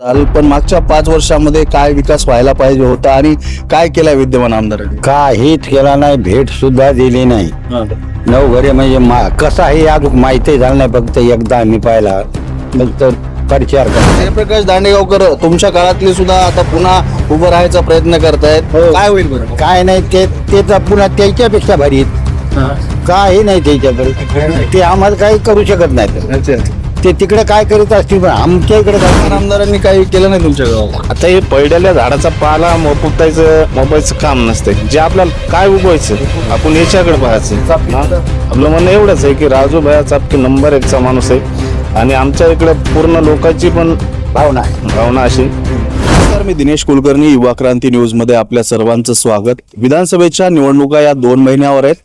चाल पण मागच्या पाच वर्षामध्ये काय विकास व्हायला पाहिजे होता आणि काय केलाय विद्यमान आमदारांनी? काहीच केला नाही भेट सुद्धा दिली नाही. नऊ घरे म्हणजे मा कसं आहे अजून माहिती झालं नाही फक्त एकदा आम्ही पाहिला. फक्त परिचार करा जयप्रकाश दांडेगावकर तुमच्या काळातले सुद्धा आता पुन्हा उभं राहायचा प्रयत्न करतायत. काय होईल बरं? काय नाही ते ते तर पुन्हा त्याच्यापेक्षा भारी आहेत. काही नाही त्याच्याकडे. ते आम्हाला काही करू शकत नाही ते तिकडे काय करीत असतील पण आमच्या इकडे आमदारांनी काही केलं नाही तुमच्या गावात आता हे पडलेल्या झाडाचा पाला मोपुटायचं मोबाईलचं काम नसते जे आपल्याला काय उगवायचं आपण याच्याकडे पाहायचं? आपलं म्हणणं एवढंच आहे की राजू भया चापके नंबर एकचा माणूस आहे. आणि आमच्या इकडे पूर्ण लोकांची पण भावना आहे. भावना अशी. नमस्कार मी दिनेश कुलकर्णी युवा क्रांती न्यूजमध्ये आपल्या सर्वांचं स्वागत. विधानसभेच्या निवडणुका या दोन महिन्यावर आहेत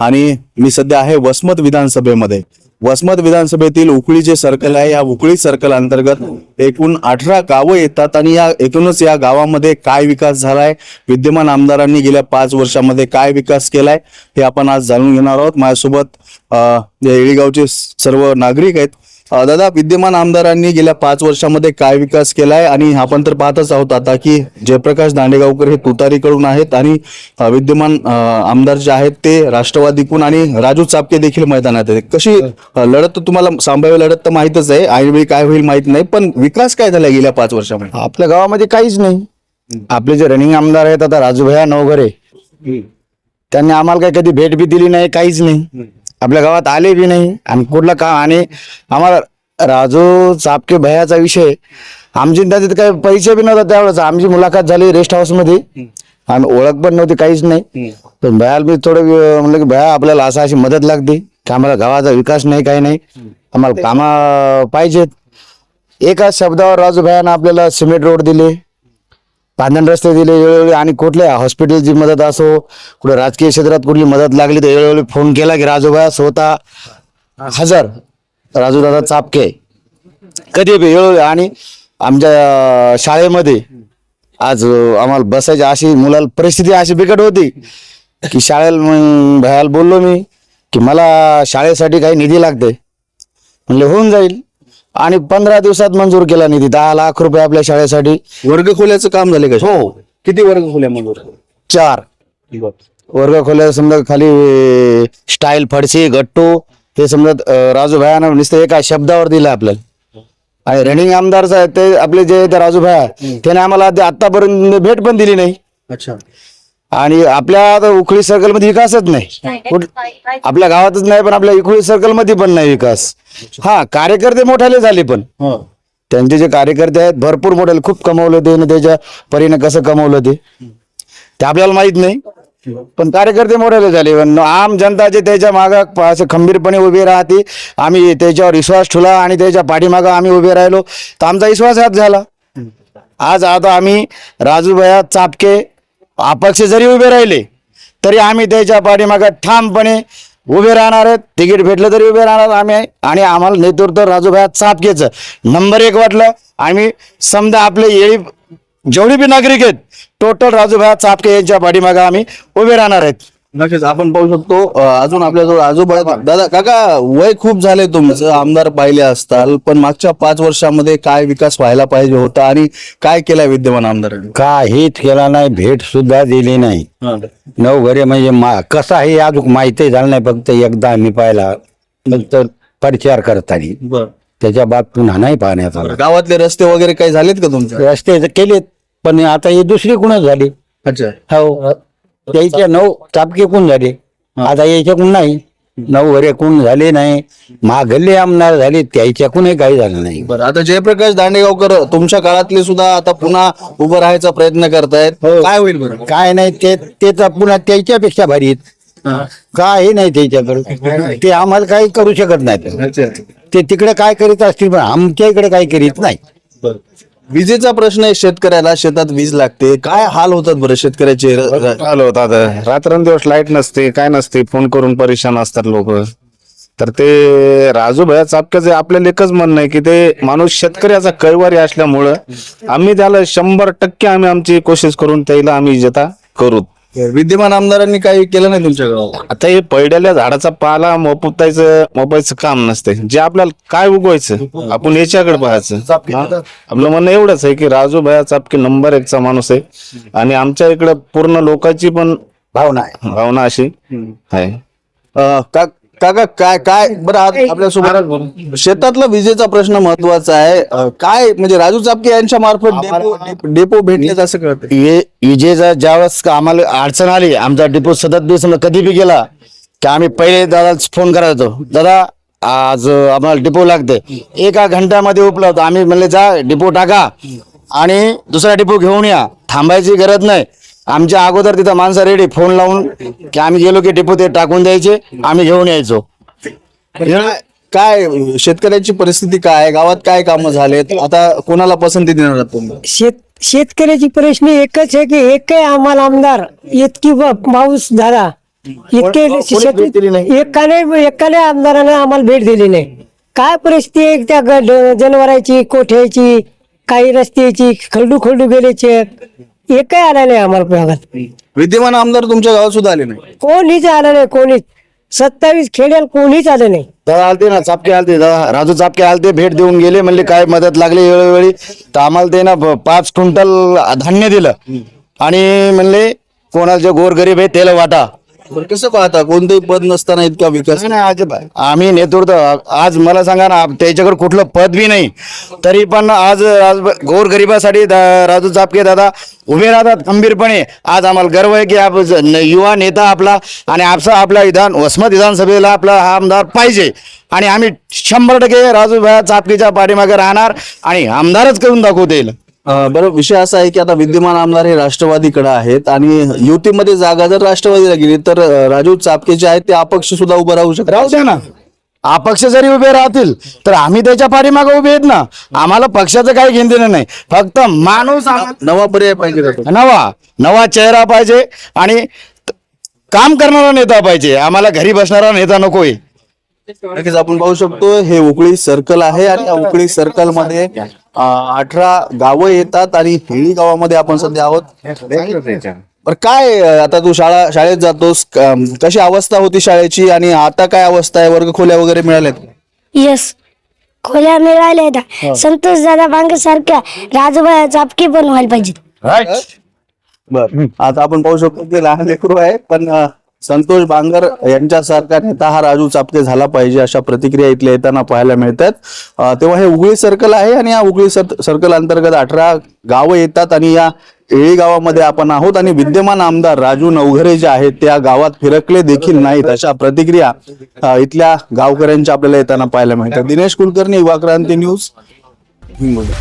आणि मी सध्या आहे वसमत विधानसभेमध्ये. वसमत विधानसभेतील उकळी जे सर्कल आहे या उकळी सर्कल अंतर्गत एकूण अठरा गावं येतात आणि या एकूणच या गावामध्ये काय विकास झालाय? विद्यमान आमदारांनी गेल्या पाच वर्षामध्ये काय विकास केलाय? हे आपण आज जाणून घेणार आहोत. माझ्यासोबत जे या येळीगावचे सर्व नागरिक आहेत दादा विद्यमान आमदारांनी गेल्या पाच वर्षामध्ये काय विकास केलाय? आणि आपण तर पाहतच आहोत आता की जयप्रकाश दांडेगावकर हे तुतारीकडून आहेत आणि विद्यमान आमदार जे आहेत ते राष्ट्रवादीकडून आणि राजू चापके देखील मैदानात आहेत. कशी लढत तर तुम्हाला संभाव्य लढत तर माहितच आहे. ऐनवेळी काय होईल माहीत नाही पण विकास काय झाला गेल्या पाच वर्षामध्ये? आपल्या गावामध्ये काहीच नाही. आपले जे रनिंग आमदार आहेत आता राजूभया नवघरे त्यांनी आम्हाला काही कधी भेट बी दिली नाही काहीच नाही. आपल्या गावात आले बी नाही आणि कुठलं काम आणि आम्हाला राजू चापके भयाचा विषय आमची त्याच्यात काही परिचय बी नव्हता त्यावेळेस. आमची मुलाखत झाली रेस्ट हाऊसमध्ये. आम्ही ओळख पण नव्हती काहीच नाही. पण भयाला मी थोडं म्हणलं की भया आपल्याला असं अशी मदत लागते की आम्हाला गावाचा विकास नाही काही नाही. आम्हाला कामा पाहिजेत. एका शब्दावर राजू भयानं आपल्याला सिमेंट रोड दिले. पांधन रस्ते दिले वेळोवेळी आणि कुठल्या हॉस्पिटलची मदत असो कुठे राजकीय क्षेत्रात कुठली मदत लागली तर वेळोवेळी फोन केला की राजूबा स्वतः हजर. राजू दादा चापके. कधी बी वेळोवेळी. आणि आमच्या शाळेमध्ये आज आम्हाला बसायची अशी मुलाला परिस्थिती अशी बिकट होती की शाळेला मग भयाला बोललो मी की मला शाळेसाठी काही निधी लागते. म्हणले होऊन जाईल. आणि पंधरा दिवसात मंजूर केला निधी दहा लाख रुपये आपल्या शाळेसाठी. वर्ग खोल्याचं काम झाले का? हो. किती वर्ग खोल्या मंजूर चार. वर्ग खोल्या समजा खाली स्टाईल फडशी गट्टू हे समजा राजू भयानं नुसतं एका शब्दावर दिलं आपल्याला. आणि रनिंग आमदार साहेब ते आपले जे राजू भया त्याने आम्हाला आतापर्यंत भेट पण दिली नाही. अच्छा. आणि आपल्या आता उखळी सर्कलमध्ये विकासच नाही. कुठ- आपल्या गावातच नाही पण आपल्या उखळी सर्कलमध्ये पण नाही विकास. हा कार्यकर्ते मोठाले झाले पण. हो. त्यांचे जे कार्यकर्ते आहेत भरपूर मोठे खूप कमवलं ते आणि त्याच्या परीने कसं कमवलं ते. ते आपल्याला माहीत नाही पण कार्यकर्ते मोठे झाले. पण आम जनता जे त्याच्या माग असे खंबीरपणे उभे राहते आम्ही त्याच्यावर विश्वास ठेवला आणि त्याच्या पाठीमागं आम्ही उभे राहिलो. तर आमचा विश्वासघात झाला. आज आता आम्ही राजूभया चापके अपक्ष जरी उभे राहिले तरी आम्ही त्याच्या पाठीमागं ठामपणे उभे राहणार आहेत. तिकीट भेटलं तरी उभे राहणार आम्ही. आणि आम्हाला नेतृत्व राजूभाई चापकेचं नंबर एक वाटलं. आम्ही समजा आपले येळी जेवढी बी नागरिक आहेत टोटल राजूभाया चापके यांच्या पाठीमागं आम्ही उभे राहणार आहेत. नक्कीच आपण पाहू शकतो. अजून आपल्याजवळ आजोबा. दादा काका वय खूप झाले तुमचं. आमदार पाहिले असताल पण मागच्या पाच वर्षामध्ये काय विकास व्हायला पाहिजे होता आणि काय केलाय विद्यमान आमदारांनी? काहीच केला नाही भेट सुद्धा दिली नाही. नऊ घरे म्हणजे मा कसं आहे अजून माहिती झालं नाही फक्त एकदा आम्ही पाहिला. फक्त परिचार करताना. त्याच्या बाब पुन्हा नाही पाहण्यात आला. गावातले रस्ते वगैरे काही झालेत का तुमच्या? रस्ते केलेत पण आता ही दुसरी कुणच झाली? अच्छा. हो. त्याच्या नऊ चापके कोण झाले? आता याच्याकडून नाही? नऊ घरे कोण झाले नाही? मागले आमदार झाले त्याच्याकडूनही काही झालं नाही. बरं आता जयप्रकाश दांडेगावकर तुमच्या काळातले सुद्धा आता पुन्हा उभं राहायचा प्रयत्न करतायत. काय होईल बरं? काय नाही ते ते तर पुन्हा त्याच्यापेक्षा भारी आहेत. काही नाही त्याच्याकडे ते आम्हाला काही करू शकत नाहीत ते तिकडे काय करीत असतील पण आमच्या इकडे काही करीत नाही. विजेचा प्रश्न आहे शेतकऱ्याला शेतात वीज लागते. काय हाल होतात बरं शेतकऱ्याचे? र- र- आलो होता रात्रंदिवस लाइट नसते काय नसते फोन करून परेशान असतात लोक. तर ते राजू भया चापक्याचे आपल्याला एकच म्हणणं आहे की ते माणूस शेतकऱ्याचा कैवारी असल्यामुळं आम्ही त्याला शंभर टक्के आम्ही आमची कोशिश करून त्याला आम्ही जता करू. विद्यमान आमदारांनी काही केलं नाही तुमच्या गावात आता हे पडलेल्या झाडाचा पाला मोपुतायचं मोपायचं काम नसते जे आपल्याला काय उगवायचं? आपण याच्याकडे पाहायचं. हा? आपलं म्हणणं एवढंच आहे की राजू भया चापके नंबर एकचा माणूस आहे. आणि आमच्या इकडे पूर्ण लोकांची पण भावना आहे. भावना अशी आहे. अं, का- काका काय काय बरं आज आपल्यासोबत शेतातला विजेचा प्रश्न महत्त्वाचा आहे. अं, काय म्हणजे राजू चापके यांच्या मार्फत डेपो डेपो भेटलेत असं कळतं विजेचा ज्यावेळेस का आम्हाला अडचण आली आमचा डिपो सतत दिवस कधी बी गेला की आम्ही पहिले दादा फोन करायचो दादा आज आम्हाला डिपो लागते एका घंट्यामध्ये उपलब्ध आम्ही म्हणले जा डिपो टाका आणि दुसरा डिपो घेऊन या. थांबायची गरज नाही. आमच्या अगोदर तिथं माणसं रेडी फोन लावून की आम्ही गेलो की डिपो ते टाकून द्यायचे आम्ही घेऊन यायचो. काय- काय शेतकऱ्याची परिस्थिती काय आहे? गावात काय कामं झालेत? आता कोणाला पसंती देणार आहात तुम्ही? शेत शेतकऱ्याची प्रश्न एकच आहे की एक आम्हाला आमदार इतकी ब- पाऊस झाला. इतके शेत- भेट दिली नाही. एकाने एकाने आमदाराने आम्हाला भेट दिली नाही. काय परिस्थिती आहे त्या ग- जनावरांची कोठ्याची काही रस्त्याची खलडू खलडू गेल्याचे? एकही आला नाही आम्हाला भागात. विद्यमान आमदार तुमच्या गावात सुद्धा आले नाही. कोणीच आलं नाही कोणीच. सत्तावीस खेड्याला कोणीच आलं नाही. दादा आलते ना चापके आलते दादा राजू चापके आलते भेट देऊन गेले म्हणले काय मदत लागली वेळोवेळी. तर आम्हाला ते ना ब- पाच क्विंटल धान्य दिलं. आणि म्हणले कोणाला जे गोरगरीब आहे त्याला वाटा. बरं कसं पाहता? कोणतंही पद नसताना इतका विकास नाही, नाही, आम्ही नेतृत्व आज मला सांगा ना त्याच्याकडे कुठलं पद बी नाही. तरी पण आज आज गोरगरिबासाठी दा- राजू चापके दादा उभे राहतात खंबीरपणे. आज आम्हाला गर्व आहे की आप ज- न- युवा नेता आपला आणि आपसा आपला विधान वसमत विधानसभेला आपला हा आमदार पाहिजे. आणि आम्ही शंभर टक्के राजू चापकेच्या पाठीमागे राहणार आणि आमदारच करून दाखवता येईल बरं विषय असा आहे की आता विद्यमान आमदार हे राष्ट्रवादीकडे आहेत आणि युतीमध्ये जागा जर राष्ट्रवादीला गेली तर राजू चापके जे आहेत ते अपक्ष सुद्धा उभं राहू शकतात. राहू द्या ना. अपक्ष जरी उभे राहतील तर आम्ही त्याच्या पाठीमागे उभे आहेत ना. आम्हाला पक्षाचं काही घेणं देणं नाही. फक्त माणूस नवा पर्याय पाहिजे? नवा नवा चेहरा पाहिजे आणि काम करणारा नेता पाहिजे. आम्हाला घरी बसणारा नेता नकोय. नक्कीच आपण पाहू शकतो हे उकळी सर्कल आहे आणि या उकळी सर्कलमध्ये अठरा गावं येतात आणि हेळी गावामध्ये आपण सध्या आहोत. बरं काय आता तू शाळा शाळेत जातोस कशी अवस्था होती शाळेची आणि आता काय अवस्था आहे? वर्ग खोल्या वगैरे मिळाल्यात यस खोल्या मिळाल्या त्या संतोष दादा बांगे सारख्या राजूबाई चापकी पण व्हायला पाहिजे बर. आता आपण पाहू शकतो की लहान लेकरू आहे पण संतोष बांगर यांच्यासारखा नेता हा राजू चापके झाला पाहिजे अशा प्रतिक्रिया इथल्या येताना पाहायला मिळतात. तेव्हा हे उगळी सर्कल आहे आणि या उगळी सर्कल अंतर्गत अठरा गावं येतात आणि या एळी गावामध्ये आपण आहोत आणि विद्यमान आमदार राजू नवघरे जे आहेत त्या गावात फिरकले देखील नाहीत अशा प्रतिक्रिया इथल्या गावकऱ्यांच्या आपल्याला येताना पाहायला मिळतात. दिनेश कुलकर्णी युवा क्रांती न्यूज हिंगोली.